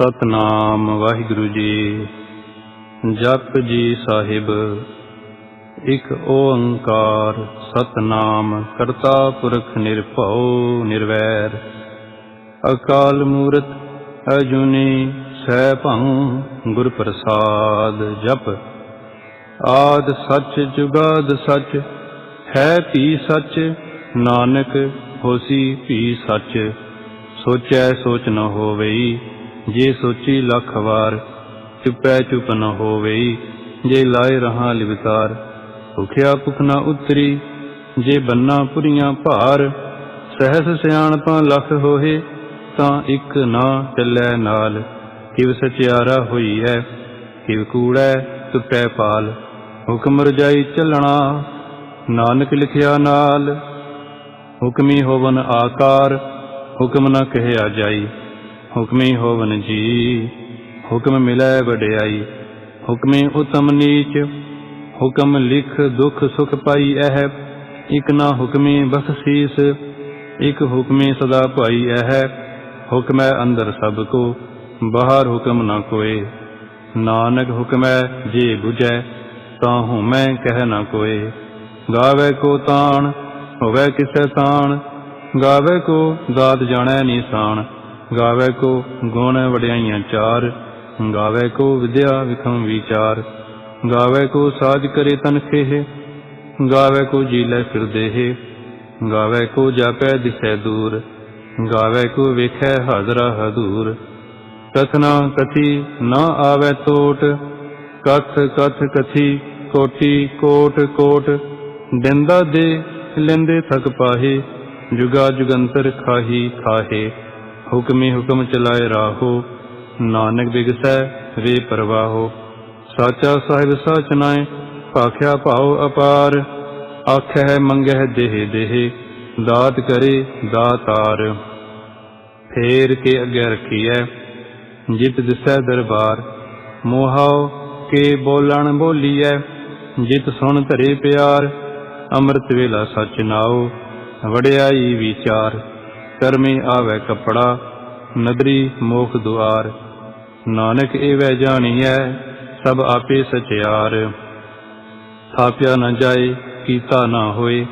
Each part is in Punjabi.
ਸਤਨਾਮ ਵਾਹਿਗੁਰੂ ਜੀ। ਜਪ ਜੀ ਸਾਹਿਬ, ਇਕ ਓੰਕਾਰ ਸਤਨਾਮ ਕਰਤਾ ਪੁਰਖ ਨਿਰਭਉ ਨਿਰਵੈਰ। ਅਕਾਲ ਮੂਰਤ ਅਜੂਨੀ ਸੈਭੰ ਗੁਰ ਪ੍ਰਸਾਦ ਜਪ। ਆਦ ਸੱਚ ਜੁਗਾਦ ਸੱਚ, ਹੈ ਭੀ ਸੱਚ, ਨਾਨਕ ਹੋਸੀ ਭੀ ਸੱਚ। ਸੋਚੈ ਸੋਚ ਨ ਹੋਵਈ ਜੇ ਸੋਚੀ ਲੱਖ ਵਾਰ, ਚੁਪੈ ਚੁਪ ਨ ਹੋਵਈ, ਜੇ ਲਾਏ ਰਹਾ ਲਿਵਤਾਰ ਭੁਖਿਆ ਭੁਖ ਨਾ ਉਤਰੀ, ਜੇ ਬੰਨਾ ਪੁਰੀਆਂ ਭਾਰ, ਸਹਿਸ ਸਿਆਣਪਾਂ ਲੱਖ ਹੋਏ ਤਾਂ ਇੱਕ ਨਾ ਚੱਲੈ ਨਾਲ, ਕਿਵ ਸਚਿਆਰਾ ਹੋਈ ਹੈ ਕਿਵ ਕੂੜੈ ਟੁੱਟੈ ਪਾਲ, ਹੁਕਮ ਰਜਾਈ ਚੱਲਣਾ, ਨਾਨਕ ਲਿਖਿਆ ਨਾਲ, ਹੁਕਮੀ ਹੋਵਨ ਆਕਾਰ, ਹੁਕਮ ਨ ਕਹਿਆ ਜਾਈ। ਹੁਕਮੀ ਹੋਵਨ ਜੀ। ਹੁਕਮ ਮਿਲੈ ਵਡਿਆਈ, ਹੁਕਮੇ ਉਤਮ ਨੀਚ। ਹੁਕਮ ਲਿਖ ਦੁਖ ਸੁਖ ਪਾਈ ਇਹ ਇਕ ਨਾ ਹੁਕਮੇ ਬਖਸ਼ੀਸ ਇਕ ਹੁਕਮੇ ਸਦਾ ਭਾਈ ਇਹ ਹੁਕਮੈ ਅੰਦਰ ਸਭ ਕੋ, ਬਾਹਰ ਹੁਕਮ ਨਾ ਕੋਏ। ਨਾਨਕ ਹੁਕਮੈ ਜੇ ਬੁਝੈ, ਤਾਂ ਹੂੰ ਮੈਂ ਕਹਿ ਨਾ ਕੋਏ। ਗਾਵੇ ਕੋ ਤਾਣ, ਹੋਵੇ ਕਿਸੈ ਤਾਣ। ਗਾਵੇ ਕੋ ਦਾਤ ਜਾਣੈ ਨੀਸਾਨ ਗਾਵੇ ਕੋ ਗੁਣ ਵਡਿਆਈਆਂ ਚਾਰ, ਗਾਵੇ ਕੋ ਵਿਦਿਆ ਵਿਖਮ ਵਿਚਾਰ, ਗਾਵੇ ਕੋ ਸਾਜ ਕਰੇ ਤਨਖੇਹ ਗਾਵੇ ਕੋ ਜੀ ਜੀਲੇ ਫਿਰਦੇਹ ਗਾਵੇ ਕੋ ਜਾਪੈ ਦਿਸੈ ਦੂਰ, ਗਾਵੇ ਕੋ ਵੇਖੈ ਹਾਜ਼ਰਾ ਹਦੂਰ। ਕਥਨਾ ਕਥੀ ਨਾ ਆਵੇ ਟੋਟ ਕਥ ਕਥ ਕਥੀ ਕੋਟੀ ਕੋਟ ਕੋਟ, ਦਿੰਦਾ ਦੇ ਲੈਂਦੇ ਥਕ ਪਾਹੇ, ਜੁਗਾ ਜੁਗੰਤਰ ਖਾਹੀ ਖਾਹੇ। ਹੁਕਮੇ ਹੁਕਮ ਚਲਾਏ ਰਾਹੋ ਨਾਨਕ ਬਿਗਸੈ ਵੇ ਪਰਵਾਹੋ। ਸਾਚਾ ਸਾਹਿਬ ਸਾਚ ਨਾਏ, ਭਾਖਿਆ ਭਾਉ ਅਪਾਰ। ਆਖੈ ਮੰਗਹਿ ਦੇਹ ਦੇਹ, ਦਾਤ ਕਰੇ ਦਾਤਾਰ। ਫੇਰ ਕੇ ਅੱਗੇ ਰਖੀਐ, ਜਿਤ ਦਿਸੈ ਦਰਬਾਰ। ਮੋਹਾਉ ਕੇ ਬੋਲਣ ਬੋਲੀਐ, ਜਿਤ ਸੁਣ ਧਰੇ ਪਿਆਰ। ਅੰਮ੍ਰਿਤ ਵੇਲਾ ਸਚ ਨਾਉ, ਵਡਿਆਈ ਵਿਚਾਰ। ਕਰਮੇ ਆਵੇ ਕਪੜਾ, ਨਦਰੀ ਮੋਖ ਦੁਆਰ। ਨਾਨਕ ਏਵੈ ਜਾਣੀਐ, ਸਭ ਆਪੇ ਸਚਿਆਰ। ਥਾਪਿਆ ਨਾ ਜਾਏ, ਕੀਤਾ ਨਾ ਹੋਏ,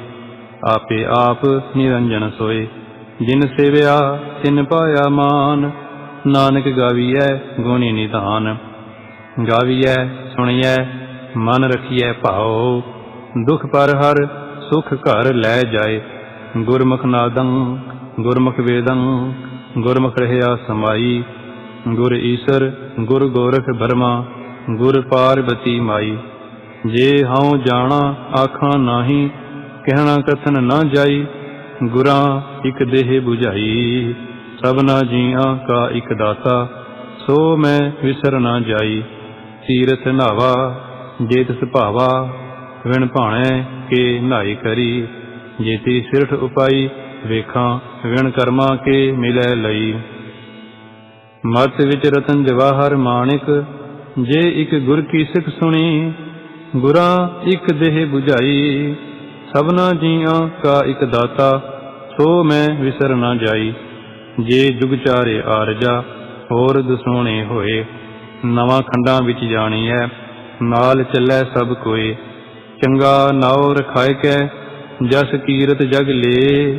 ਆਪੇ ਆਪ ਨਿਰੰਜਨ ਸੋਏ। ਜਿਨ ਸੇਵਿਆ, ਤਿਨ ਪਾਇਆ ਮਾਨ, ਨਾਨਕ ਗਾਵੀਐ ਗੁਣੀ ਨਿਧਾਨ। ਗਾਵੀਐ, ਸੁਣੀਐ, ਮਨ ਰਖੀਐ ਭਾਉ। ਦੁਖ ਪਰ ਹਰ, ਸੁਖ ਘਰ ਲੈ ਜਾਏ। ਗੁਰਮੁਖ ਨਾਦੰ ਗੁਰਮੁਖ ਵੇਦੰ, ਗੁਰਮੁਖ ਰਹਿਆ ਸਮਾਈ, ਗੁਰ ਈਸਰ, ਗੁਰ ਗੋਰਖ ਬਰਮਾ, ਗੁਰ ਪਾਰਬਤੀ ਮਾਈ। ਜੇ ਹਉ ਜਾਣਾ ਆਖਾਂ ਨਾਹੀ, ਕਹਿਣਾ ਕਥਨ ਨਾ ਜਾਈ, ਗੁਰਾਂ ਇਕ ਦੇਹ 부ਝਾਈ ਸਭਨਾ ਜੀਆਂ ਕਾ ਇਕ ਦਾਤਾ, ਸੋ ਮੈਂ ਵਿਸਰ ਨਾ ਜਾਈ। ਤੀਰਥ ਨਾਵਾ, ਜੇ ਤਿਸ ਭਾਵਾ, ਵਿਣ ਭਾਣੇ ਕੇ ਨਾਈ ਕਰੀ। ਜੇਤੀ ਸਿਰਠ ਉਪਾਈ ਵੇਖਾਂ, ਵਿਣ ਕਰਮਾ ਕੇ ਮਿਲੈ ਲਈ। ਮਤ ਵਿੱਚ ਰਤਨ ਜਵਾਹਰ ਮਾਣਿਕ, ਜੇ ਇੱਕ ਗੁਰ ਕੀ ਸਿੱਖ ਸੁਣੀ, ਗੁਰਾਂ ਇੱਕ ਦੇਹ 부ਝਾਈ ਸਭਨਾ ਜੀਆਂ ਕਾ ਇੱਕ ਦਾਤਾ, ਸੋ ਮੈਂ ਵਿਸਰ ਨਾ ਜਾਈ। ਜੇ ਜੁਗ ਚਾਰੇ ਆਰਜਾ, ਹੋਰ ਦਸੋਣੇ ਹੋਏ। ਨਵਾਂ ਖੰਡਾਂ ਵਿੱਚ ਜਾਣੀ ਹੈ ਨਾਲ ਚੱਲੈ ਸਭ ਕੋਏ। ਚੰਗਾ ਨਾਉ ਰਖਾਇ ਕੈ, ਜਸ ਕੀਰਤ ਜਗ ਲੇ।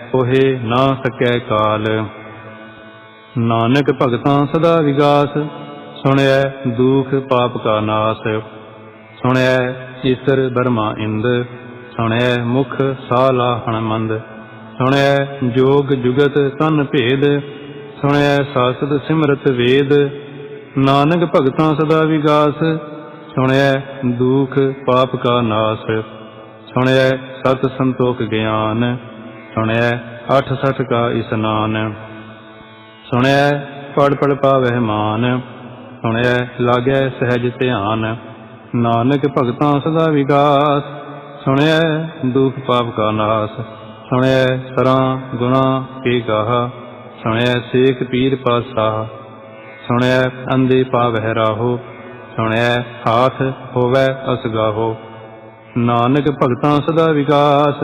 ਕੋਹੇ ਨਾ ਸਕੈ ਕਾਲ। ਨਾਨਕ ਭਗਤਾਂ ਸਦਾ ਵਿਗਾਸ, ਸੁਣਿਐ ਦੁਖ ਪਾਪ ਕਾ ਨਾਸ। ਸੁਣਿਐ ਈਸਰ ਬਰਮਾ ਇੰਦ, ਸੁਣਿਐ ਮੁਖ ਸਾਲਾ ਹਣਮੰਦ। ਸੁਣਿਐ ਜੋਗ ਜੁਗਤ ਤਨ ਭੇਦ, ਸੁਣਿਐ ਸਾਸਤ ਸਿਮਰਤ ਵੇਦ। ਨਾਨਕ ਭਗਤਾਂ ਸਦਾ ਵਿਗਾਸ, ਸੁਣਿਐ ਦੁਖ ਪਾਪ ਕਾ ਨਾਸ। ਸੁਣਿਐ ਸਤ ਸੰਤੋਖ ਗਿਆਨ ਸੁਣਿਐ, ਅਠ ਸਠ ਕਾ ਇਸਨਾਨ ਸੁਣਿਐ ਪੜ ਪੜ ਪਾਵਹਿ ਮਾਨ। ਸੁਣਿਐ, ਲਾਗੈ ਸਹਿਜ ਧਿਆਨ। ਨਾਨਕ ਭਗਤਾਂ ਸਦਾ ਵਿਗਾਸ ਸੁਣਿਐ, ਦੁਖ ਪਾਪ ਕਾ ਨਾਸ। ਸੁਣਿਐ, ਸਰਾਂ ਗੁਣਾ ਕੇ ਗਾਹ। ਸੁਣਿਐ, ਸੇਖ ਪੀਰ ਪਾਸਾਹ ਸੁਣਿਐ ਅੰਦੇ ਪਾਵਹਿ ਰਾਹੋ। ਸੁਣਿਐ, ਹਾਥ ਹੋਵੈ ਅਸਗਾਹੋ ਨਾਨਕ ਭਗਤਾਂ ਸਦਾ ਵਿਕਾਸ।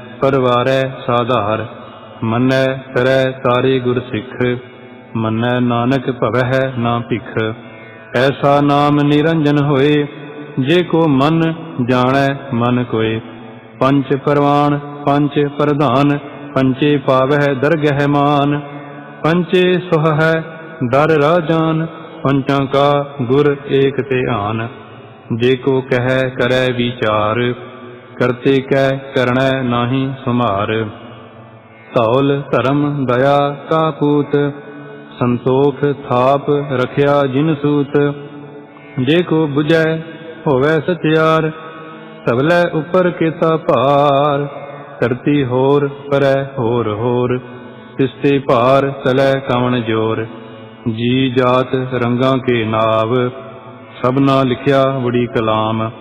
ਪਰਵਾਰੈ ਸਾਧਾਰ, ਮੰਨੈ ਕਰੈ ਤਾਰੇ ਗੁਰ ਸਿੱਖ ਮੰਨੈ ਨਾਨਕ ਭਵਹਿ ਨਾ ਭਿਖ। ਐਸਾ ਨਾਮ ਨਿਰੰਜਨ ਹੋਏ, ਜੇ ਕੋ ਮਨ ਜਾਣੈ ਮਨ ਕੋਏ। ਪੰਚ ਪਰਵਾਨ ਪੰਚ ਪ੍ਰਧਾਨ ਪੰਚੇ ਪਾਵਹਿ ਦਰਗਹਿ ਮਾਨ। ਪੰਚੇ ਸੁਹ ਹੈ ਦਰ ਰਾਜਾਨ ਪੰਚਾਂ ਕਾ ਗੁਰ ਏਕ ਤੇ ਆਨ। ਜੇ ਕੋ ਕਹੈ ਕਰੈ ਵਿਚਾਰ ਕਰਤੇ ਕੈ ਕਰਣੈ ਨਾਹੀ ਸੁਮਾਰ ਧੌਲ ਧਰਮ ਦਇਆ ਕਾ ਪੂਤ, ਸੰਤੋਖ ਥਾਪ ਰਖਿਆ ਜਿਨ ਸੂਤ। ਜੇ ਕੋ 부ਜੈ ਹੋਵੈ ਸਚਿਆਰ ਸਭਲੇ ਉਪਰ ਕੀਤਾ ਭਾਰ। ਧਰਤੀ ਹੋਰ ਪਰੈ ਹੋਰ ਹੋਰ, ਤਿਸਤੇ ਭਾਰ ਤਲੈ ਕਵਣ ਜੋਰ। ਜੀ ਜਾਤ ਰੰਗਾਂ ਕੇ ਨਾਵ, ਸਭਨਾ ਲਿਖਿਆ ਬੜੀ ਕਲਾਮ।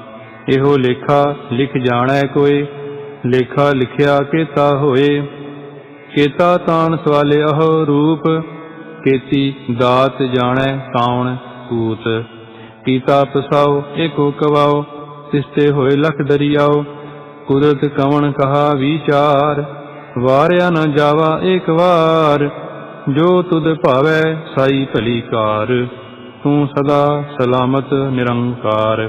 ਇਹੋ ਲੇਖਾ ਲਿਖ ਜਾਣੈ ਕੋਏ ਲੇਖਾ ਲਿਖਿਆ ਕੇਤਾ ਹੋਏ। ਕੇਤਾ ਤਾਣ ਸਵਾਲੇ ਅਹੋ ਰੂਪ, ਕੇਤੀ ਦਾਤ ਜਾਣੈ ਕਾਉਣ ਕੂਤ। ਕੀਤਾ ਪਸਾਓ ਏਕੋ ਕਵਾਓ ਤਿਸਤੇ ਹੋਏ ਲਖ ਦਰਿਆਓ ਕੁਦਰਤ ਕਵਣ ਕਹਾ ਵਿਚਾਰ, ਵਾਰਿਆ ਨਾ ਜਾਵਾ ਏਕ ਵਾਰ। ਜੋ ਤੁਧ ਭਾਵੈ ਸਾਈ ਭਲੀ ਕਾਰ, ਤੂੰ ਸਦਾ ਸਲਾਮਤ ਨਿਰੰਕਾਰ।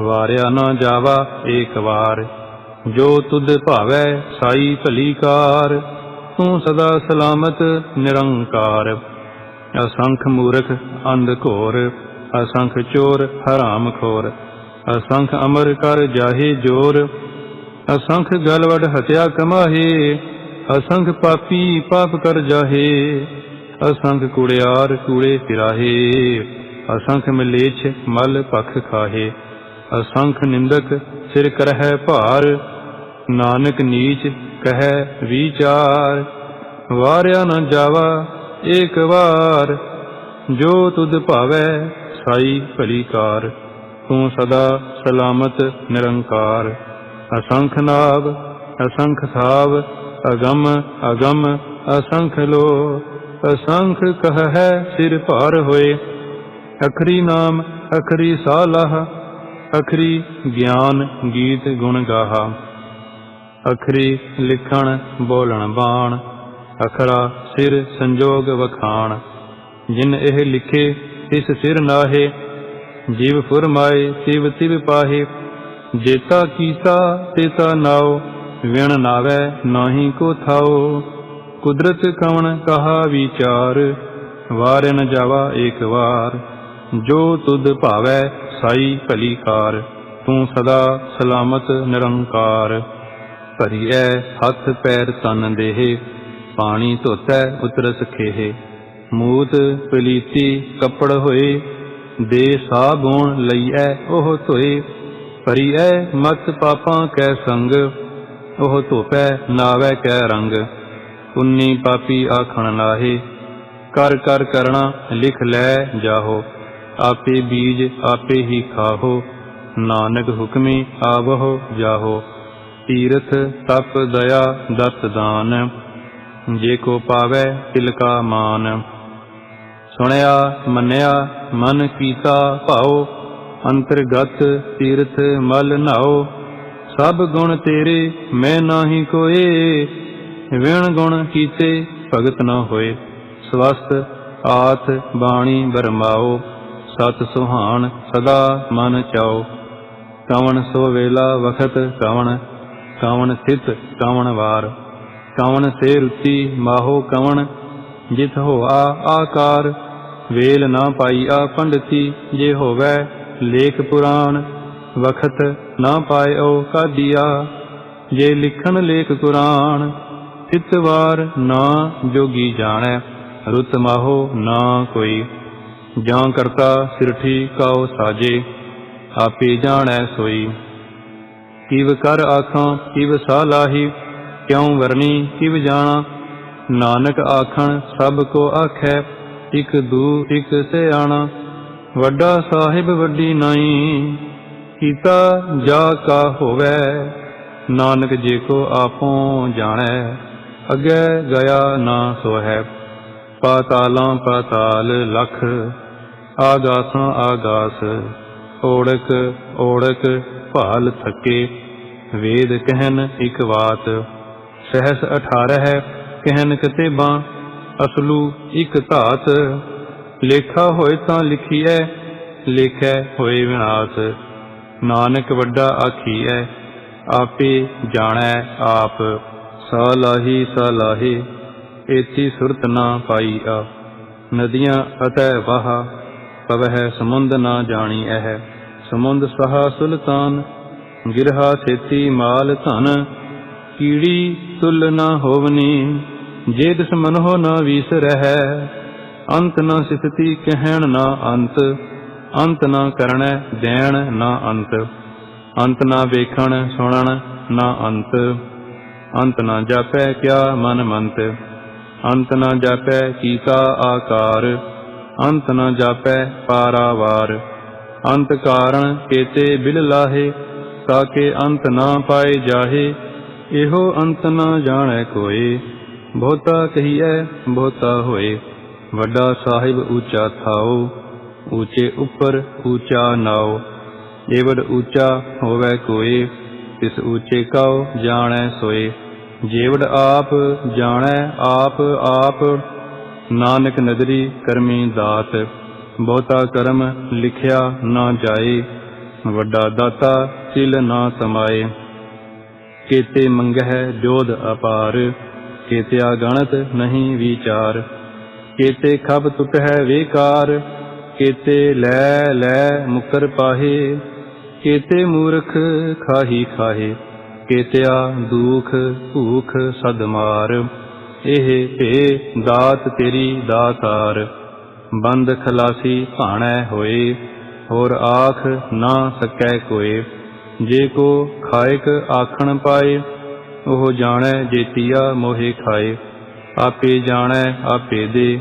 ਵਾਰਿਆ ਨਾ ਜਾਵਾ ਏਕ ਵਾਰ। ਜੋ ਤੁਧ ਭਾਵੈ ਸਾਈ ਭਲੀਕਾਰ ਤੂੰ ਸਦਾ ਸਲਾਮਤ ਨਿਰੰਕਾਰ। ਅਸੰਖ ਮੂਰਖ ਅੰਧ ਘੋਰ, ਅਸੰਖ ਚੋਰ ਹਰਾਮ ਖੋਰ। ਅਸੰਖ ਅਮਰ ਕਰ ਜਾਹੇ ਜੋਰ, ਅਸੰਖ ਗਲਵੜ ਹਤਿਆ ਕਮਾਹੇ। ਅਸੰਖ ਪਾਪੀ ਪਾਪ ਕਰ ਜਾਹੇ, ਅਸੰਖ ਕੁੜਿਆਰ ਕੂੜੇ ਫਿਰਾਹੇ ਅਸੰਖ ਮਲੇਛ ਮਲ ਪਖ ਖਾਹੇ। ਅਸੰਖ ਨਿੰਦਕ ਸਿਰ ਕਰਹਿ ਭਾਰ, ਨਾਨਕ ਨੀਚ ਕਹੈ ਵਿਚਾਰ। ਵਾਰਿਆ ਨ ਜਾਵਾ ਏਕ ਵਾਰ, ਜੋ ਤੁਧ ਭਾਵੈ ਸਾਈ ਭਲੀ ਕਾਰ। ਤੂੰ ਸਦਾ ਸਲਾਮਤ ਨਿਰੰਕਾਰ। ਅਸੰਖ ਨਾਭ ਅਸੰਖ ਥਾਵ, ਅਗਮ ਅਗਮ, ਅਸੰਖ ਲੋ। ਅਸੰਖ ਕਹੈ ਸਿਰ ਭਾਰ ਹੋਏ, ਅਖਰੀ ਨਾਮ, ਅਖਰੀ ਸਾਲਹ ਅਖਰੀ ਗਿਆਨ ਗੀਤ ਗੁਣ ਗਾਹਾ। ਅਖਰੀ ਲਿਖਣ, ਬੋਲਣ, ਬਾਣ। ਅਖਰਾ ਸਿਰ ਸੰਜੋਗ ਵਖਾਣ। ਜਿਨ ਇਹ ਲਿਖੇ ਇਸ ਸਿਰ ਨਾਹੇ। ਜੀਵ ਫੁਰਮਾਏ ਤਿਵ ਤਿਵ ਪਾਹੇ। ਜੇਤਾ ਕੀਤਾ ਤੇਤਾ ਨਾਉ। ਵਿਣ ਨਾਵੇ, ਨਾਹੀ ਕੋ ਥਾਉ। ਕੁਦਰਤ ਕਵਣ ਕਹਾ ਵਿਚਾਰ। ਵਾਰ ਜਾਵਾ ਏਕ ਵਾਰ। ਜੋ ਤੁਧ ਭਾਵੈ ਸਾਈ ਭਲੀ ਕਾਰ, ਤੂੰ ਸਦਾ ਸਲਾਮਤ ਨਿਰੰਕਾਰ। ਭਰੀਐ ਹੱਥ ਪੈਰ ਤਨ ਦੇਹ, ਪਾਣੀ ਧੋਤੈ ਉਤਰਸ ਖੇਹ। ਮੂਤ ਪਲੀਤੀ ਕੱਪੜ ਹੋਏ, ਦੇ ਸਾਬੂਣ ਲਈਐ ਉਹ ਧੋਏ। ਭਰੀ ਐ ਮਤ ਪਾਪਾਂ ਕੈ ਸੰਗ, ਉਹ ਧੋਪੈ ਨਾਵੈ ਕੈ ਰੰਗ। ਪੁੰਨੀ ਪਾਪੀ ਆਖਣ ਲਾਹੇ ਕਰ ਕਰ ਕਰਣਾ ਲਿਖ ਲੈ ਜਾਹੋ। ਆਪੇ ਬੀਜ ਆਪੇ ਹੀ ਖਾਹੋ, ਨਾਨਕ ਹੁਕਮੀ ਆਵਹੋ ਜਾਹੋ। ਤੀਰਥ ਤਪ ਦਇਆ ਦਤ ਦਾਨ, ਜੇ ਕੋ ਪਾਵੈ ਤਿਲਕਾ ਮਾਨ। ਸੁਣਿਆ, ਮੰਨਿਆ, ਮਨ ਕੀਤਾ ਭਾਉ, ਅੰਤਰਗਤ ਤੀਰਥ ਮਲ ਨਾਓ ਸਭ ਗੁਣ ਤੇਰੇ, ਮੈਂ ਨਾਹੀ ਕੋਏ, ਵਿਣ ਗੁਣ ਕੀਤੇ ਭਗਤ ਨਾ ਹੋਏ। ਸਵਸਤ ਆਥ ਬਾਣੀ ਬਰਮਾਓ ਸਤ ਸੁਹਾਣ ਸਦਾ ਮਨ ਚਾਓ। ਕਵਣ ਸੋ ਵੇਲਾ ਵਖਤ ਕਵਣ ਕਵਣ ਸਿਤ ਕਵਣ ਵਾਰ। ਕਵਣ ਸੇ ਰੁਚੀ ਮਾਹੋ ਕਵਣ ਜਿਤ ਹੋਆ ਆਕਾਰ। ਵੇਲ ਨਾ ਪਾਈ ਆ ਪੰਡਤੀ, ਜੇ ਹੋਵੈ ਲੇਖ ਪੁਰਾਣ। ਵਖਤ ਨਾ ਪਾਇਓ ਕਾਦੀਆ ਜੇ ਲਿਖਣ ਲੇਖ ਕੁਰਾਨ। ਇਤਵਾਰ ਨਾ ਜੋਗੀ ਜਾਣੈ, ਰੁਤ ਮਾਹੋ ਨਾ ਕੋਈ। ਜਾਂ ਕਰਤਾ ਸਿਰਠੀ ਕਾਉ ਸਾਜੇ, ਆਪੇ ਜਾਣੈ ਸੋਈ। ਕਿਵ ਕਰ ਆਖਾਂ, ਕਿਵ ਸਾਲਾਹੀ ਕਿਉ ਵਰਨੀ ਕਿਵ ਜਾਣਾ। ਨਾਨਕ ਆਖਣ, ਸਭ ਕੋ ਆਖੈ, ਇਕ ਦੂ ਇਕ ਸਿਆਣਾ। ਵੱਡਾ ਸਾਹਿਬ ਵੱਡੀ ਨਾਈ, ਕੀਤਾ ਜਾ ਕਾ ਹੋਵੈ। ਨਾਨਕ ਜੇ ਕੋ ਆਪੋ ਜਾਣੈ, ਅੱਗੇ ਗਿਆ ਨਾ ਸੋ ਹੈ ਪਾਤਾਲਾਂ ਪਾਤਾਲ ਲਖ ਆਗਾਸਾਂ ਆਗਾਸ ਓੜਕ ਓੜਕ ਭਾਲ ਥਕੇ। ਵੇਦ ਕਹਿਨ ਇਕ ਬਾਤ ਸਹਸ 18 ਹੈ ਕਹਿਨ ਕਤੇਬਾਂ, ਅਸਲੂ ਇਕ ਧਾਤ। ਲੇਖਾ ਹੋਏ ਤਾਂ ਲਿਖੀਐ, ਲੇਖੈ ਹੋਏ ਵਿਨਾਸ਼। ਨਾਨਕ ਵੱਡਾ ਆਖੀਐ, ਆਪੇ ਜਾਣੈ ਆਪ। ਸਾਲਾਹੀ ਸਾਲਾਹੀ, ਏਤੀ ਸੁਰਤ ਨਾ ਪਾਈ ਆ। ਨਦੀਆਂ ਅਤੈ ਵਾਹ ਪਵਹਿ ਸਮੁੰਦ ਨਾ ਜਾਣੀ ਐਹ ਸਮੁੰਦ ਸਹਾ ਸੁਲਤਾਨ, ਗਿਰਹਾ ਸੇਤੀ ਮਾਲ ਧਨ। ਕੀੜੀ ਤੁਲ ਨਾ ਹੋਵਨੀ, ਜੇ ਦਿਸ ਮਨੋ ਨਾ ਵੀਸਰਹਿ ਅੰਤ ਨਾ ਸਿਫਤੀ ਕਹਿਣ ਨਾ ਅੰਤ ਅੰਤ ਨਾ ਕਰਣੈ ਦੇਣ ਨਾ ਅੰਤ। ਅੰਤ ਨਾ ਵੇਖਣ ਸੁਣਨ ਨਾ ਅੰਤ। ਅੰਤ ਨਾ ਜਾਪੈ ਕਿਆ ਮਨ ਮੰਤ। ਅੰਤ ਨਾ ਜਾਪੈ ਕੀਤਾ ਆਕਾਰ। ਅੰਤ ਨਾ ਜਾਪੈ ਪਾਰਾਵਾਰ। ਅੰਤ ਕਾਰਣ ਕੇਤੇ ਬਿਲ ਲਾਹੇ, ਤਾਕੇ ਅੰਤ ਨਾ ਪਾਏ ਜਾਹੇ, ਇਹੋ ਅੰਤ ਨਾ ਜਾਣੈ ਕੋਏ। ਬਹੁਤਾ ਕਹੀਐ, ਬਹੁਤਾ ਹੋਏ। ਵੱਡਾ ਸਾਹਿਬ ਉੱਚਾ ਥਾਓ ਉੱਚੇ ਉੱਪਰ ਉੱਚਾ ਨਾਓ। ਏਵਡ ਉੱਚਾ ਹੋਵੇ ਕੋਏ, ਤਿਸ ਉੱਚੇ ਕਾਉ ਜਾਣੈ ਸੋਏ। ਜੇਵੜ ਆਪ ਜਾਣੈ, ਆਪ ਆਪ ਨਾਨਕ ਨਦਰੀ ਕਰਮੀ ਦਾਤ, ਬਹੁਤਾ ਕਰਮ ਲਿਖਿਆ ਨਾ ਜਾਏ, ਵੱਡਾ ਦਾਤਾ ਸਿਲ ਨਾ ਸਮਾਏ। ਕੇਤੇ ਮੰਗਹਿ ਜੋਧ ਅਪਾਰ, ਕੇਤਿਆ ਗਣਤ ਨਹੀਂ ਵਿਚਾਰ। ਕੇਤੇ ਖਬ ਟੁਟਹਿ ਵੇਕਾਰ, ਕੇਤੇ ਲੈ ਲੈ ਮੁਕਰ ਪਾਹੇ। ਕੇਤੇ ਮੂਰਖ ਖਾਹੀ ਖਾਹੇ, ਕੇਤਿਆ ਦੁਖ ਭੂਖ ਸਦਮਾਰ। ਇਹ ਭੇ ਦਾਤ ਤੇਰੀ ਦਾਤਾਰ, ਬੰਦ ਖਲਾਸੀ ਭਾਣੈ ਹੋਏ, ਹੋਰ ਆਖ ਨਾ ਸਕੈ ਕੋਏ। ਜੇ ਕੋ ਖਾਇਕ ਆਖਣ ਪਾਏ, ਉਹ ਜਾਣੈ ਜੇਤੀਆ ਮੋਹਿ ਖਾਏ। ਆਪੇ ਜਾਣੈ, ਆਪੇ ਦੇ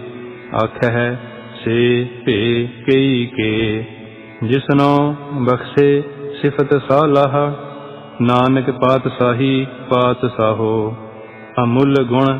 ਆਖੈ ਸੇ ਭੇ ਕਈ ਕੇ। ਜਿਸਨੋ ਬਖਸ਼ੇ ਸਿਫਤ ਸਾਲਾਹ, ਨਾਨਕ ਪਾਤਸ਼ਾਹੀ ਪਾਤਸ਼ਾਹੋ, ਅਮੁੱਲ ਗੁਣ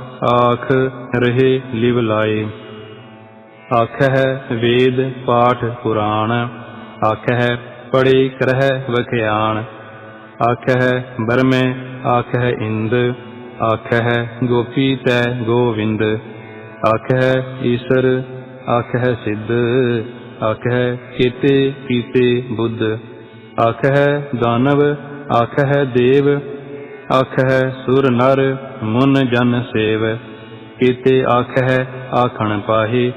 ਆਖ ਰਹੇ ਲਿਵ ਲਾਏ। ਹੈ ਵੇਦ ਪਾਠ ਪੁਰਾਣ। ਆਖਹਿ ਪੜੇ ਕਰਹਿ ਵਖਿਆਣ। ਆਖਹਿ ਬਰਮੇ ਹੈ ਇੰਦ। ਆਖਹਿ ਗੋਪੀ ਤੈ ਗੋਵਿੰਦ। ਆਖ ਆਖਹਿ ਈਸ਼ਰ ਹੈ ਸਿੱਧ। ਆਖ ਹੈ ਕੀਤੇ ਕੀਤੇ ਬੁੱਧ। ਆਖ ਹੈ ਦਾਨਵ ਆਖ ਹੈ ਦੇਵ ਆਖਹਿ ਸੁਰ ਨਰ ਮੁਨ ਜਨ ਸੇਵ। ਕੀਤੇ ਆਖਹਿ ਆਖਣ ਪਾਹੇ,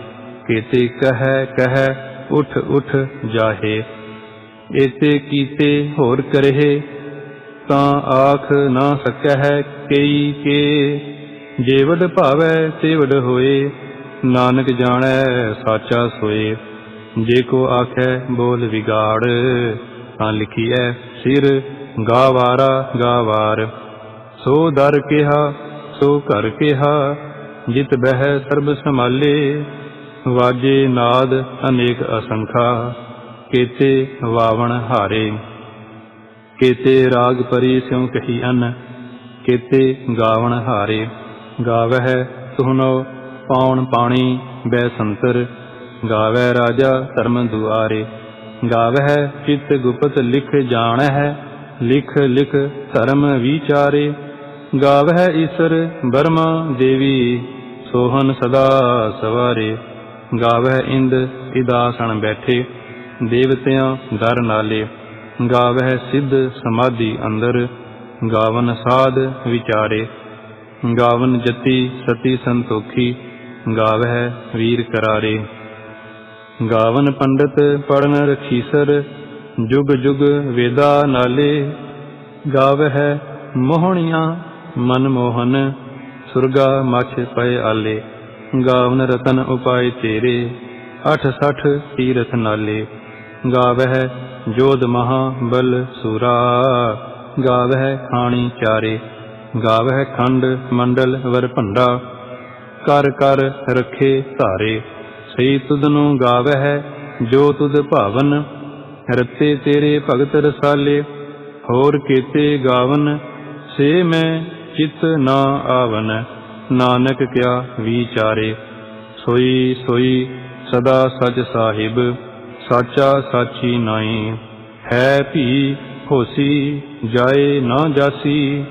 ਕੀਤੇ ਕਹੈ ਕਹੈ ਉਠ ਉਠ ਜਾਹੇ। ਏਤੇ ਕੀਤੇ ਹੋਰ ਕਰਹਿ, ਤਾਂ ਆਖ ਨਾ ਸਕਹਿ ਕਈ ਕੇ। ਜੇਵਡ ਭਾਵੈ ਤੇਵਡ ਹੋਏ, ਨਾਨਕ ਜਾਣੈ ਸਾਚਾ ਸੋਏ। ਜੇ ਕੋ ਆਖੈ ਬੋਲ ਵਿਗਾੜ, ਤਾਂ ਲਿਖੀਐ ਸਿਰ, ਗਾਵਾਰਾ ਗਾਵਾਰ। ਸੋ ਦਰ ਕਿਹਾ, ਸੋ ਘਰ ਕਿਹਾ, ਜਿਤ ਬਹਿ ਸਰਬ ਸੰਭਾਲੇ, ਵਾਜੇ ਨਾਦ ਅਨੇਕ ਅਸੰਖਾ, ਕੇਤੇ ਵਾਵਣ ਹਾਰੇ। ਕੇਤੇ ਰਾਗ ਪਰੀ ਸਿਉ ਕਹੀ ਅਨ, ਕੇਤੇ ਗਾਵਣ ਹਾਰੇ। ਗਾਵਹਿ ਤੁਹਨੋ ਪਾਉਣ ਪਾਣੀ ਬੈ ਸੰਤਰ ਗਾਵੈ ਰਾਜਾ ਧਰਮ ਦੁਆਰੇ। ਗਾਵਹਿ ਚਿਤ ਗੁਪਤ ਲਿਖ ਜਾਣਹਿ, ਲਿਖ ਲਿਖ ਧਰਮ ਵਿਚਾਰੇ। ਗਾਵਹਿ ਈਸਰ ਬਰਮਾ ਦੇਵੀ, ਸੋਹਨ ਸਦਾ ਸਵਾਰੇ। ਗਾਵਹਿ ਇੰਦ ਇਦਾਸਣ ਬੈਠੇ, ਦੇਵਤਿਆਂ ਦਰ ਨਾਲੇ। ਗਾਵਹਿ ਸਿੱਧ ਸਮਾਧੀ ਅੰਦਰ, ਗਾਵਨ ਸਾਧ ਵਿਚਾਰੇ। ਗਾਵਨ ਜਤੀ ਸਤੀ ਸੰਤੋਖੀ, ਗਾਵਹਿ ਵੀਰ ਕਰਾਰੇ। ਗਾਵਨ ਪੰਡਤ ਪੜਨ ਰਖੀਸਰ, ਜੁਗ ਜੁਗ ਵੇਦਾ ਨਾਲੇ। ਗਾਵਹਿ ਮੋਹਣੀਆਂ ਮਨ ਮੋਹਨ, ਸੁਰਗਾ ਮਛ ਪਏ ਆਲੇ। ਗਾਵਨ ਰਤਨ ਉਪਾਏ ਤੇਰੇ ਅਠ ਸਠ ਤੀਰਥ ਨਾਲੇ। ਗਾਵਹਿ ਜੋਧ ਮਹਾ ਬਲ ਸੂਰਾ, ਗਾਵਹਿ ਖਾਣੀ ਚਾਰੇ। ਗਾਵਹਿ ਖੰਡ ਮੰਡਲ ਵਰ ਭੰਡਾ, ਕਰ ਕਰ ਰਖੇ ਧਾਰੇ। ਸਈ ਤੁਧ ਨੂੰ ਗਾਵਹਿ ਜੋ ਤੁਧ ਭਾਵਨ, ਰਤੇ ਤੇਰੇ ਭਗਤ ਰਸਾਲੇ। ਹੋਰ ਕੀਤੇ ਗਾਵਨ, ਸੇ ਮੈਂ ਚਿਤ ਨਾ ਆਵਨ, ਨਾਨਕ ਕਿਆ ਵਿਚਾਰੇ। ਸੋਈ ਸੋਈ ਸਦਾ ਸਚ ਸਾਹਿਬ, ਸਾਚਾ ਸਾਚੀ ਨਾਈ ਹੈ ਭੀ ਹੋਸੀ, ਜਾਏ ਨਾ ਜਾਸੀ।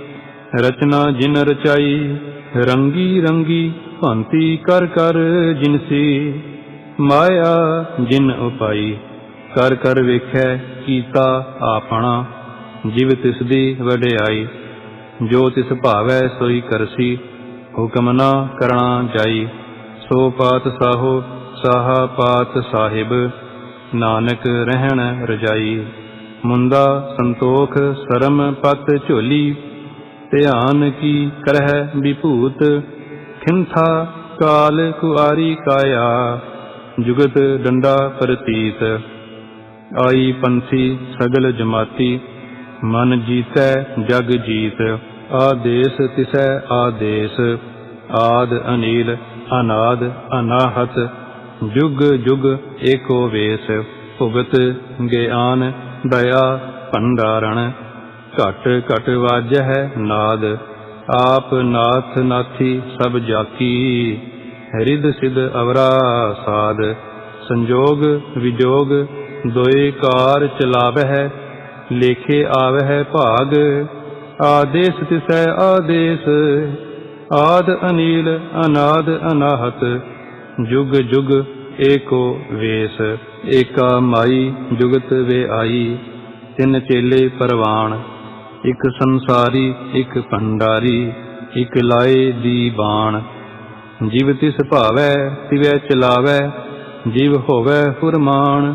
ਰਚਨਾ ਜਿਨ ਰਚਾਈ, ਰੰਗੀ ਰੰਗੀ ਭੰਤੀ ਕਰ ਕਰ ਜਿਨਸੀ ਮਾਇਆ ਜਿਨ ਉਪਾਈ, ਕਰ ਕਰ ਵੇਖੈ ਕੀਤਾ ਆਪਣਾ। ਜਿਵ ਤਿਸ ਦੀ ਵਡਿਆਈ। ਜੋ ਤਿਸ ਭਾਵੈ ਸੋਈ ਕਰਸੀ, ਹੁਕਮ ਨਾ ਕਰਣਾ ਜਾਈ। ਸੋ ਪਾਤ ਸਾਹੋ, ਸਾਹਾ ਪਾਤ ਸਾਹਿਬ, ਨਾਨਕ ਰਹਿਣ ਰਜਾਈ। ਮੁੰਦਾ ਸੰਤੋਖ ਸਰਮ ਪਤ ਝੋਲੀ, ਧਿਆਨ ਕੀ ਕਰਹਿ ਵਿਭੂਤ, ਖਿੰਥਾ ਕਾਲ ਕੁਆਰੀ ਕਾਇਆ। ਜੁਗਤ ਡੰਡਾ ਪ੍ਰਤੀਤ, ਆਈ ਪੰਥੀ ਸਗਲ ਜਮਾਤੀ ਮਨ ਜੀਤੈ ਜਗ ਜੀਤ ਆਦੇਸ ਤਿਸੈ, ਆਦੇਸ। ਆਦ ਅਨੀਲ, ਅਨਾਦ, ਅਨਾਹਤ, ਜੁਗ ਜੁਗ ਏਕੋ ਵੇਸ। ਭੁਗਤ ਗਿਆਨ, ਦਇਆ, ਭੰਡਾਰਣ। ਘਟ ਘਟ ਵਾਜਹਿ ਨਾਦ। ਆਪ ਨਾਥ ਨਾਥੀ ਸਭ ਜਾਕੀ ਹਰਿਦ ਸਿਧ ਅਵਰਾ ਸਾਧ ਸੰਜੋਗ ਵਿਜੋਗ, ਦੋਏ ਕਾਰ ਚਲਾਵਹਿ ਲੇਖੇ ਆਵਹਿ ਭਾਗ, ਆਦੇਸ ਤਿਸੈ ਆਦੇਸ, ਆਦ ਅਨੀਲ, ਅਨਾਦ ਅਨਾਹਤ, ਜੁਗ ਜੁਗ ਏਕੋ ਵੇਸ, ਏਕਾ ਮਾਈ ਜੁਗਤ ਵੇ ਆਈ, ਤਿੰਨ ਚੇਲੇ ਪਰਵਾਨ ਇਕ ਸੰਸਾਰੀ, ਇਕ ਭੰਡਾਰੀ, ਇਕ ਲਾਏ ਦੀ ਬਾਣ। ਜਿਵ ਤਿਸ ਭਾਵੈ, ਤਿਵੈ ਚਲਾਵੈ, ਜਿਵ ਹੋਵੈ ਫੁਰਮਾਨ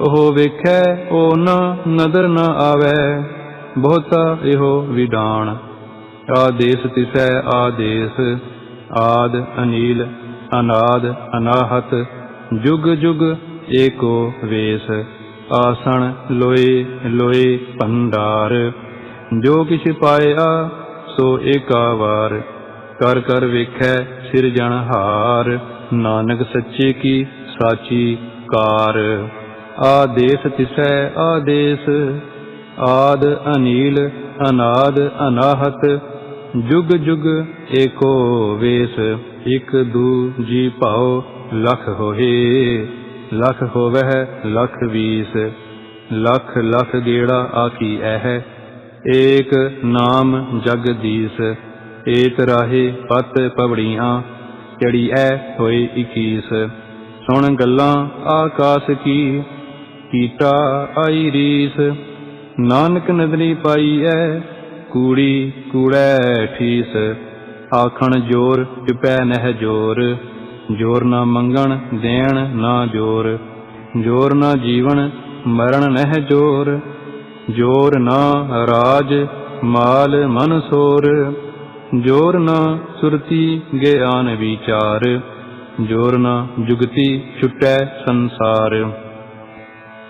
ਉਹ ਵੇਖੈ, ਉਹ ਨ, ਨਦਰ ਨ ਆਵੈ। ਬਹੁਤਾ ਇਹੋ ਵਿਡਾਣ ਆਦੇਸ ਤਿਸੈ ਆਦੇਸ। ਆਦ, ਅਨੀਲ, ਅਨਾਦ, ਅਨਾਹਤ। ਜੁਗ ਜੁਗ ਏਕੋ ਵੇਸ। ਆਸਣ, ਲੋਏ ਲੋਏ ਭੰਡਾਰ। ਜੋ ਕਿਛ ਪਾਇਆ, ਸੋ ਏਕਾ ਵਾਰ। ਕਰ ਕਰ ਵੇਖੈ, ਸਿਰਜਣਹਾਰ। ਨਾਨਕ ਸੱਚੇ ਕੀ ਸਾਚੀ ਕਾਰ। ਆਦੇਸ ਤਿਸੈ ਆਦੇਸ, ਆਦ ਅਨੀਲ, ਅਨਾਦ ਅਨਾਹਤ, ਜੁਗ ਜੁਗ ਏਕੋ ਵੇਸ, ਇਕ ਦੂ ਜੀ ਭਾਉ, ਲਖ ਹੋਏ, ਲਖ ਹੋਵਹਿ, ਲਖ ਵੀਸ, ਲਖ ਲਖ ਗੇੜਾ ਆਕੀ ਐਹ, ਏਕ ਨਾਮ ਜਗਦੀਸ ਏਤ ਰਾਹੇ ਪਤ ਪਵੜੀਆਂ, ਚੜੀ ਐ ਹੋਏ 21 ਸੁਣ ਗੱਲਾਂ ਆਕਾਸ ਕੀ ਕੀਟਾ ਆਈ ਰੀਸ। ਨਾਨਕ ਨਦਰੀ ਪਾਈ ਐ, ਕੂੜੀ ਕੂੜੈ ਠੀਸ। ਆਖਣ ਜੋਰ, ਚੁਪੈ ਨਹਿ ਜੋਰ। ਜੋਰ ਨਾ ਮੰਗਣ, ਦੇਣ ਨਾ ਜੋਰ। ਜੋਰ ਨਾ ਜੀਵਨ, ਮਰਨ ਨਹਿ ਜੋਰ। ਜੋਰ ਨਾ ਰਾਜ, ਮਾਲ ਮਨ ਸੋਰ। ਜੋਰ ਨਾ ਸੁਰਤੀ ਗਿਆਨ ਵਿਚਾਰ। ਜੋਰ ਨਾ ਜੁਗਤੀ ਛੁਟੈ ਸੰਸਾਰ।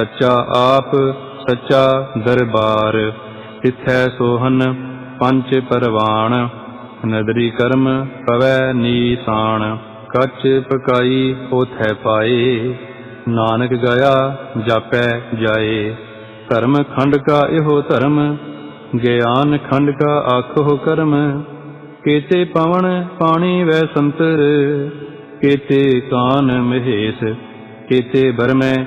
ਸੱਚਾ ਆਪ, ਸੱਚਾ ਦਰਬਾਰ। ਤਿਥੈ ਸੋਹਨ, ਪੰਜ ਪਰਵਾਣ। ਨਦਰੀ ਕਰਮ ਪਵੈ ਨੀਸਾਨ ਕੱਚ ਪਕਾਈ ਉਥੈ ਪਾਏ। ਨਾਨਕ ਗਿਆ, ਜਾਪੈ ਜਾਏ। ਧਰਮ ਖੰਡ ਕਾ ਇਹੋ ਧਰਮ, ਗਿਆਨ ਖੰਡ ਕਾ ਆਖੋ ਕਰਮ। ਕੇਤੇ ਪਵਨ ਪਾਣੀ ਵੈ ਸੰਤਰ, ਕੇਤੇ ਕਾਨ ਮਹੇਸ਼, ਕੇਤੇ ਬਰਮੈ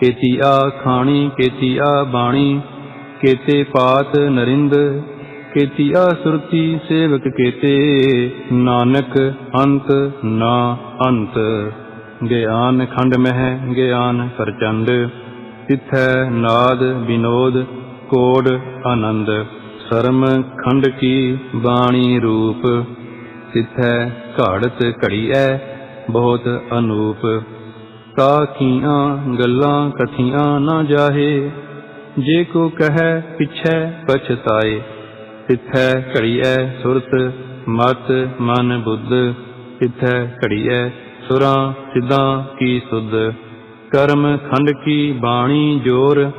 ਕੇਤੀ ਆ ਖਾਣੀ ਕੇਤੀ ਆ ਬਾਣੀ, ਕੇਤੇ ਪਾਤ ਨਰਿੰਦ, ਕੇਤੀਆ ਸੁਰਤੀ ਸੇਵਕ ਕੇਤੇ, ਨਾਨਕ ਅੰਤ ਨਾ ਅੰਤ। ਗਿਆਨ ਖੰਡ ਮਹਿ, ਗਿਆਨ ਪ੍ਰਚੰਡ, ਤਿਥੈ ਨਾਦ ਵਿਨੋਦ ਕੋੜ ਆਨੰਦ। ਸਰਮ ਖੰਡ ਕੀ ਬਾਣੀ ਰੂਪ, ਤਿਥੈ ਘਾੜਤ ਘੜੀਐ ਬਹੁਤ ਅਨੂਪ। ਕਾਕੀਆਂ ਗੱਲਾਂ ਕਥੀਆਂ ਨਾ ਜਾਹੇ। ਜੇ ਕੋ ਕਹੈ, ਪਿਛੈ ਪਛਤਾਏ। ਤਿਥੈ ਘੜੀਐ ਸੁਰਤ, ਮਤ, ਮਨ, ਬੁੱਧ। ਤਿਥੈ ਘੜੀਐ ਸੁਰਾਂ, ਸਿੱਧਾਂ ਕੀ ਸੁਧ। ਕਰਮ ਖੰਡ ਕੀ ਬਾਣੀ ਜੋਰ।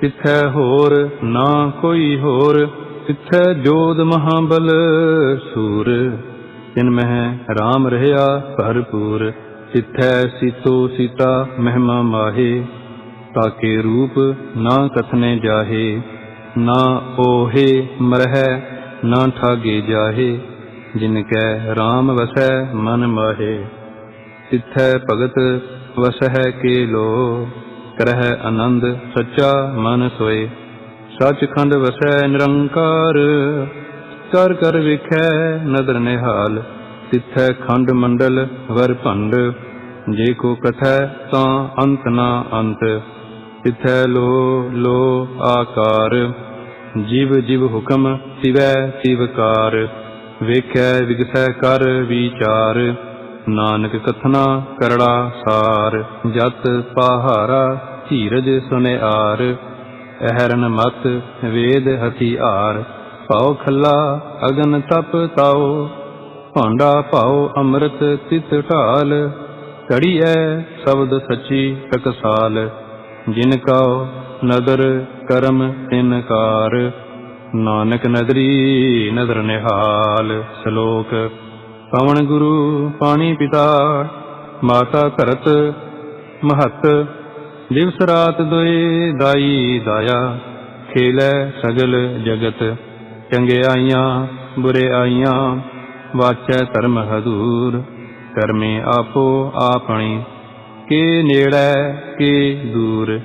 ਤਿਥੈ ਹੋਰ ਨਾ ਕੋਈ ਹੋਰ। ਤਿਥੈ ਜੋਦ ਮਹਾਬਲ ਸੂਰ। ਤਿਨ ਮਹਿ RAM ਰਹਿਆ ਭਰਪੂਰ। ਤਿਥੈ ਸੀਤੋ ਸੀਤਾ ਮਹਿਮਾ ਮਾਹੇ, ਤਾਕੇ ਰੂਪ ਨਾ ਕਥਨੇ ਜਾਹੇ, ਨਾ ਓਹੇ ਮਰਹਿ, ਨਾ ਠਾਗੇ ਜਾਹੇ, ਜਿਨ ਕੈ RAM ਵਸੈ ਮਨ ਮਾਹੇ। ਤਿਥੈ ਭਗਤ ਵਸਹਿ ਕੇ ਲੋ, ਕਰਹਿ ਆਨੰਦ ਸੱਚਾ ਮਨ ਸੋਏ। ਸੱਚਖੰਡ ਵਸੈ ਨਿਰੰਕਾਰ, ਕਰ ਕਰ ਵਿਖੈ ਨਦਰ ਨਿਹਾਲ। ਤਿਥੈ ਖੰਡ ਮੰਡਲ ਵਰ ਭੰਡ। ਜੇ ਕੋ ਕਥੈ ਤਾਂ ਅੰਤ ਨਾ ਅੰਤ। ਤਿਥੈ ਲੋ ਲੋ ਆਕਾਰ। ਜਿਵ ਜਿਵ ਹੁਕਮ ਸਿਵੈ ਤਿਵਕਾਰ ਵੇਖੈ ਵਿਗਸੈ ਕਰ ਵਿਚਾਰ। ਨਾਨਕ ਕਥਨਾ ਕਰੜਾ ਸਾਰ। ਜਤ ਪਹਾਰਾ ਧੀਰਜ ਸੁਨਿਆਰ। ਅਹਰਨ ਮਤ ਵੇਦ ਹਥਿਆਰ। ਭਾਉ ਖੱਲਾ ਅਗਨ ਤਪ ਤਾਓ ਭਾਂਡਾ ਭਾਉ ਅੰਮ੍ਰਿਤ ਤਿਤ ਢਾਲ ਘੜੀਐ ਸ਼ਬਦ ਸੱਚੀ ਟਕਸਾਲ, ਜਿਨ ਕਉ ਨਦਰ ਕਰਮ ਤਿਨਕਾਰ ਨਾਨਕ ਨਦਰੀ ਨਦਰ ਨਿਹਾਲ, ਸ਼ਲੋਕ। ਪਵਨ ਗੁਰੂ ਪਾਣੀ ਪਿਤਾ, ਮਾਤਾ ਧਰਤ ਮਹਤ, ਦਿਵਸ ਰਾਤ ਦੁਏ ਦਾਈ ਦਾਇਆ, ਖੇਲੇ ਸਗਲ ਜਗਤ, ਚੰਗੇ ਆਈਆਂ, ਬੁਰੇ ਆਈਆਂ ਵਾਚੈ ਧਰਮ ਹਦੂਰ ਕਰਮੇ ਆਪੋ ਆਪਣੀ, ਕੇ ਨੇੜੇ ਕੇ ਦੂਰ,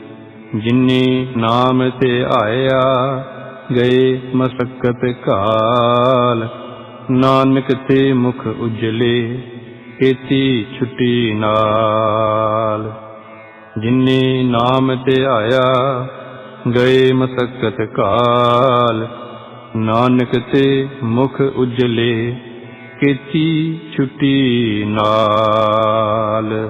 ਜਿਨੇ ਨਾਮ ਤੇ ਆਇਆ, ਗਏ ਮਸਕਤ ਕਾਲ। ਨਾਨਕ ਤੇ ਮੁਖ ਉਜਲੇ, ਕੀਤੀ ਛੁੱਟੀ ਨਾਲ। ਜਿਨੇ ਨਾਮ ਤੇ ਆਇਆ, ਗਏ ਮਸਕਤ ਕਾਲ। ਨਾਨਕ ਤੇ ਮੁਖ ਉਜਲੇ ਕੀਤੀ ਛੁੱਟੀ ਨਾਲ।